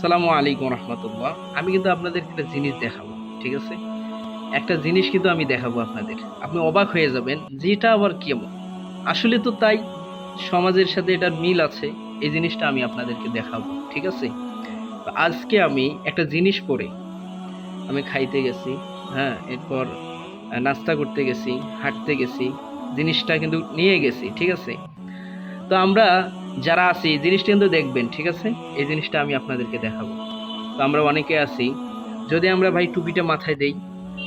আসসালামু আলাইকুম রহমতুল্লাহ। আমি কিন্তু আপনাদের একটা জিনিস দেখাবো, ঠিক আছে? একটা জিনিস কিন্তু আমি দেখাবো আপনাদের। আপনি অবাক হয়ে যাবেন যেটা আবার কেমন? আসলে তো তাই সমাজের সাথে এটার মিল আছে, এই জিনিসটা আমি আপনাদেরকে দেখাবো, ঠিক আছে? আজকে আমি একটা জিনিস পরে আমি খাইতে গেছি হ্যাঁ এরপর নাস্তা করতে গেছি, হাঁটতে গেছি, জিনিসটা কিন্তু নিয়ে গেছি, ঠিক আছে? তো আমরা যারা আছি, এই জিনিসটা কিন্তু দেখবেন, ঠিক আছে? এই জিনিসটা আমি আপনাদেরকে দেখাবো। তো আমরা অনেকে আছি, যদি আমরা ভাই টুপিটা মাথায় দেই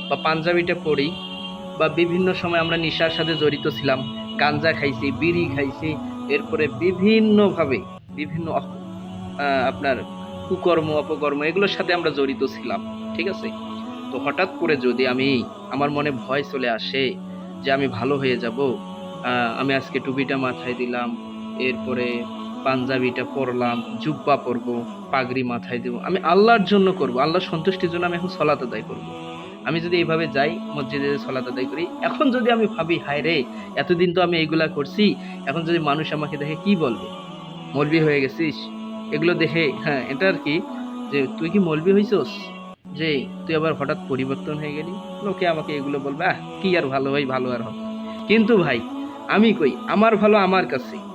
বা পাঞ্জাবিটা পরি বা বিভিন্ন সময় আমরা নেশার সাথে জড়িত ছিলাম, গাঞ্জা খাইছি, বিড়ি খাইছি, এরপরে বিভিন্নভাবে, বিভিন্ন আপনার কুকর্ম, অপকর্ম, এগুলোর সাথে আমরা জড়িত ছিলাম, ঠিক আছে? তো হঠাৎ করে যদি আমি, আমার মনে ভয় চলে আসে যে আমি ভালো হয়ে যাব আমি আজকে টুপিটা মাথায় দিলাম এরপরে পাঞ্জাবিটা পরলাম জুব্বা পরবো পাগড়ি মাথায় দেবো। আমি আল্লাহর জন্য করব, আল্লাহর সন্তুষ্টির জন্য আমি এখন সলাত আদায় করব। আমি যদি এইভাবে যাই, মসজিদে সলাত আদায় করি, এখন যদি আমি ভাবি, হায় রে, এতদিন তো আমি এইগুলা করছি, এখন যদি মানুষ আমাকে দেখে কি বলবে? মলবি হয়ে গেছিস? এগুলো দেখে হ্যাঁ এটা আর কি, যে তুই কি মলবি হয়েছস যে তুই আবার হঠাৎ পরিবর্তন হয়ে গেলি? লোকে আমাকে এগুলো বলবে, আহ, কি আর ভালো হয় ভালো আর হবে কিন্তু ভাই, আমি কই, আমার ভালো আমার কাছে।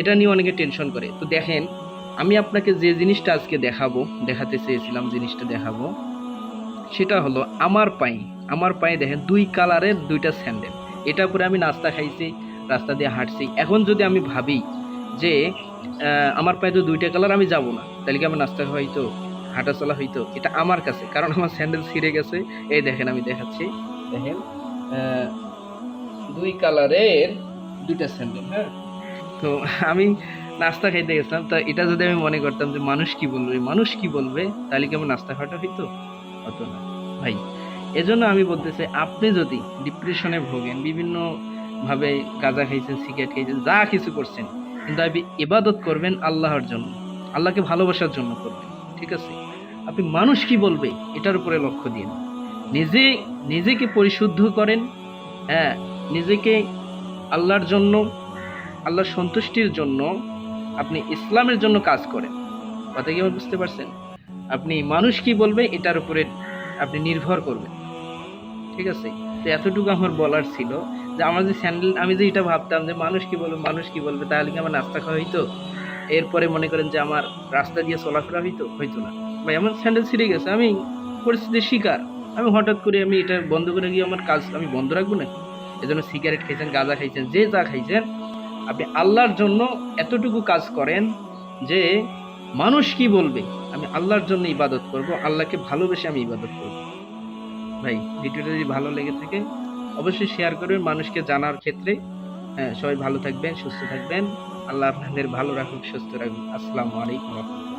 এটা নিয়ে অনেকে টেনশন করে। তো দেখেন, আমি আপনাকে যে জিনিসটা আজকে দেখাবো, দেখাতে চেয়েছিলাম জিনিসটা দেখাবো, সেটা হলো আমার পায়ে। আমার পায়ে দেখেন, দুই কালারের দুইটা স্যান্ডেল। এটা পরে আমি নাস্তা খাইছি, রাস্তা দিয়ে হাঁটছি। এখন যদি আমি ভাবি যে আমার পায়ে তো দুইটা কালার, আমি যাব না। তাহলে কি আমার নাস্তা হয়তো হাঁটা চলা হইতো? এটা আমার কাছে। কারণ আমার স্যান্ডেল ছিঁড়ে গেছে। এই দেখেন, আমি দেখাচ্ছি। দেখেন দুই কালারের দুইটা স্যান্ডেল হ্যাঁ? তো আমি নাস্তা খাইতে গেছিলাম, তো এটা যদি আমি মনে করতাম যে মানুষ কি বলবে মানুষ কি বলবে, তাহলে কি আমার নাস্তা খাওয়াটা হইতো? হতো না। ভাই, এজন্য আমি বলতে চাই আপনি যদি ডিপ্রেশনে ভোগেন বিভিন্ন ভাবে গাঁজা খাইছেন সিগারেট খাইছেন, যা কিছু করছেন, কিন্তু আপনি ইবাদত করবেন আল্লাহর জন্য, আল্লাহকে ভালোবাসার জন্য করবেন, ঠিক আছে? আপনি মানুষ কি বলবে, এটার উপরে লক্ষ্য দিন। নিজে, নিজেকে পরিশুদ্ধ করেন হ্যাঁ নিজেকে আল্লাহর জন্য আল্লাহর সন্তুষ্টির জন্য আপনি ইসলামের জন্য কাজ করেন। কথা কি আমার বুঝতে পারছেন? আপনি মানুষ কি বলবে, এটার উপরে আপনি নির্ভর করবেন। ঠিক আছে? তো এতটুকু আমার বলার ছিল যে আমার যে স্যান্ডেল, আমি যে এটা ভাবতাম যে মানুষ কি বলবে, মানুষ কি বলবে, তাহলে কি আমার নাস্তা খাওয়া হইতো? এরপরে মনে করেন যে আমার রাস্তা দিয়ে চলাফেরা হইতো হইতো না। ভাই, আমার স্যান্ডেল ছিঁড়ে গেছে, আমি পরিস্থিতির শিকার। আমি হঠাৎ করে আমি এটা বন্ধ করে গিয়ে আমার কাজ আমি বন্ধ রাখব না এজন্য সিগারেট খাইছেন, গাঁজা খাইছেন, যে যা খাইছেন আপনি আল্লাহর জন্য এতটুকু কাজ করেন যে মানুষ কি বলবে? আমি আল্লাহর জন্য ইবাদত করব, আল্লাহকে ভালোবেসে আমি ইবাদত করব। ভাই, ভিডিওটা যদি ভালো লেগে থাকে, অবশ্যই শেয়ার করবেন মানুষকে জানার ক্ষেত্রে। হ্যাঁ সবাই ভালো থাকবেন, সুস্থ থাকবেন। আল্লাহ আপনাদের ভালো রাখুক, সুস্থ রাখুক। আসসালামু আলাইকুম